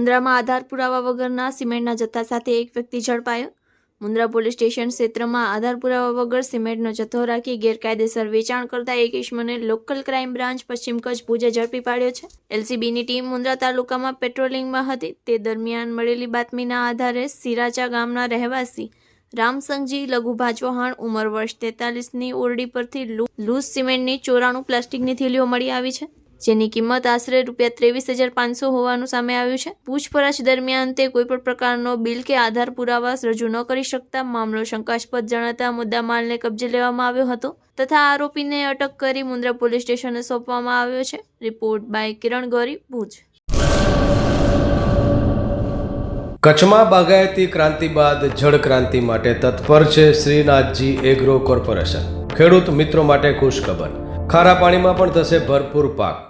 મુન્દ્રામાં આધાર પુરાવા વગરના સિમેન્ટના જથ્થા સાથે એક વ્યક્તિ ઝડપાયો. મુન્દ્રા પોલીસ સ્ટેશન ક્ષેત્રમાં આધાર પુરાવા વગર સિમેન્ટનો જથ્થો રાખી ગેરકાયદેસર વેચાણ કરતા એક ઇસમને લોકલ ક્રાઇમ બ્રાન્ચ પશ્ચિમ કચ્છ ભુજે ઝડપી પાડ્યો છે. એલસીબીની ટીમ મુન્દ્રા તાલુકામાં પેટ્રોલિંગમાં હતી. તે દરમિયાન મળેલી બાતમીના આધારે સિરાચા ગામના રહેવાસી રામસંગજી લઘુભા ચૌહાણ ઉંમર વર્ષ તેતાલીસની ઓરડી પરથી લૂઝ સિમેન્ટની ચોરાણું પ્લાસ્ટિકની થેલીઓ મળી આવી છે. જેની કિંમત આશરે રૂપિયા ત્રેવીસ હજાર પાંચસો હોવાનું સામે આવ્યું છે. પૂછપરછ દરમિયાન તે કોઈપણ પ્રકારનો બિલ કે આધાર પુરાવા રજૂ ન કરી શકતા મામલો શંકાસ્પદ જણાતા મુદ્દામાલને કબજે લેવામાં આવ્યો હતો તથા આરોપીને અટક કરી મુન્દ્રા પોલીસ સ્ટેશને સોંપવામાં આવ્યો છે. રિપોર્ટ બાય કિરણ ગોરી, ભુજ. કચ્છમાં બાગાયતી ક્રાંતિ બાદ જળ ક્રાંતિ માટે તત્પર છે શ્રીનાથજી એગ્રો કોર્પોરેશન. ખેડૂત મિત્રો માટે ખુશખબર. ખારા પાણીમાં પણ થશે ભરપૂર પાક.